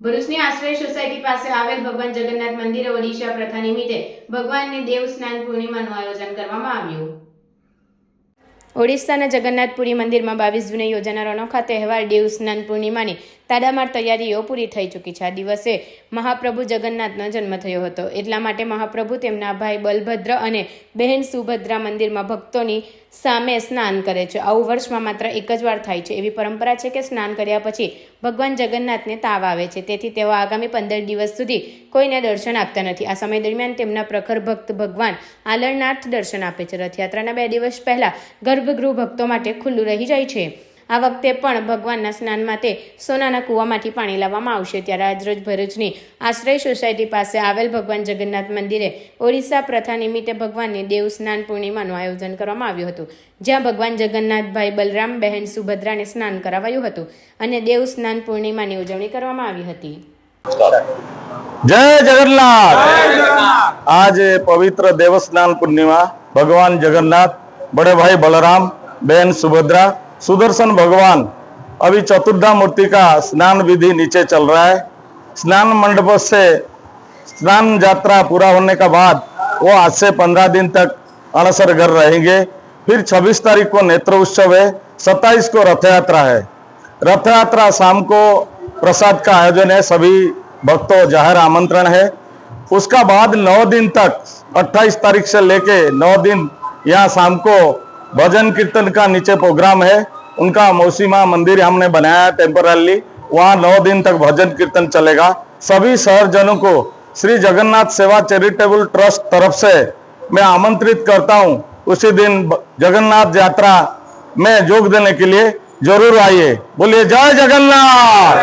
ભરૂચની આશ્રય સોસાયટી પાસે આવેલ ભગવાન જગન્નાથ મંદિરે ઓડિશા પ્રથા નિમિત્તે ભગવાનની દેવ સ્નાન પૂર્ણિમાનું આયોજન કરવામાં આવ્યું. ઓડિશાના જગન્નાથપુરી મંદિરમાં બાવીસ જૂને યોજાનાર અનોખા તહેવાર દેવ સ્નાન પૂર્ણિમાની તાડામાર તૈયારીઓ પૂરી થઈ ચૂકી છે. આ દિવસે મહાપ્રભુ જગન્નાથનો જન્મ થયો હતો. એટલા માટે મહાપ્રભુ તેમના ભાઈ બલભદ્ર અને બહેન સુભદ્રા મંદિરમાં ભક્તોની સામે સ્નાન કરે છે. આવું વર્ષમાં માત્ર એક જ વાર થાય છે. એવી પરંપરા છે કે સ્નાન કર્યા પછી ભગવાન જગન્નાથને તાવ આવે છે. તેથી તેઓ આગામી પંદર દિવસ સુધી કોઈને દર્શન આપતા નથી. આ સમય દરમિયાન તેમના પ્રખર ભક્ત ભગવાન આલરનાથ દર્શન આપે છે. રથયાત્રાના બે દિવસ પહેલાં ગર્ભગૃહ ભક્તો માટે ખુલ્લું રહી જાય છે. આ વખતે પણ ભગવાનના સ્નાનમાં તે સોનાના કૂવામાંથી પાણી લાવવામાં આવશે. ત્યારે આજરોજ ભરૂચની આશ્રય સોસાયટી પાસે આવેલ ભગવાન જગન્નાથ મંદિરે ઓરિસ્સા પ્રથા નિમિત્તે ભગવાનને દેવ સ્નાન પૂર્ણિમાનું આયોજન કરવામાં આવ્યું હતું. જ્યાં ભગવાન જગન્નાથભાઈ બલરામ બહેન સુભદ્રાને સ્નાન કરાવાયું હતું અને દેવ સ્નાન પૂર્ણિમાની ઉજવણી કરવામાં આવી હતી. જય જગન્નાથ! આજે પવિત્ર દેવસ્નાન પૂર્ણિમા ભગવાન જગન્નાથ બડે ભાઈ બલરામ બેન સુભદ્રા सुदर्शन भगवान, अभी चतुर्धा मूर्ति का स्नान विधि नीचे चल रहा है। स्नान मंडप से स्नान यात्रा पूरा होने का बाद वो आज से पंद्रह दिन तक अड़सर घर रहेंगे। फिर 26 तारीख को नेत्र उत्सव है 27 को रथ यात्रा है। रथ यात्रा शाम को प्रसाद का आयोजन है, सभी भक्तों ज़ाहिर आमंत्रण है। उसका बाद नौ दिन तक 28 तारीख से लेके नौ दिन यहाँ शाम को भजन कीर्तन का नीचे प्रोग्राम है। उनका मौसीमा मंदिर हमने बनाया टेम्परली वहाँ नौ दिन तक भजन कीर्तन चलेगा। सभी शहरजनों को श्री जगन्नाथ सेवा चैरिटेबल ट्रस्ट तरफ़ से मैं आमंत्रित करता हूँ, उसी दिन जगन्नाथ यात्रा में जोग देने के लिए ज़रूर आइए। बोलिए, जय जगन्नाथ!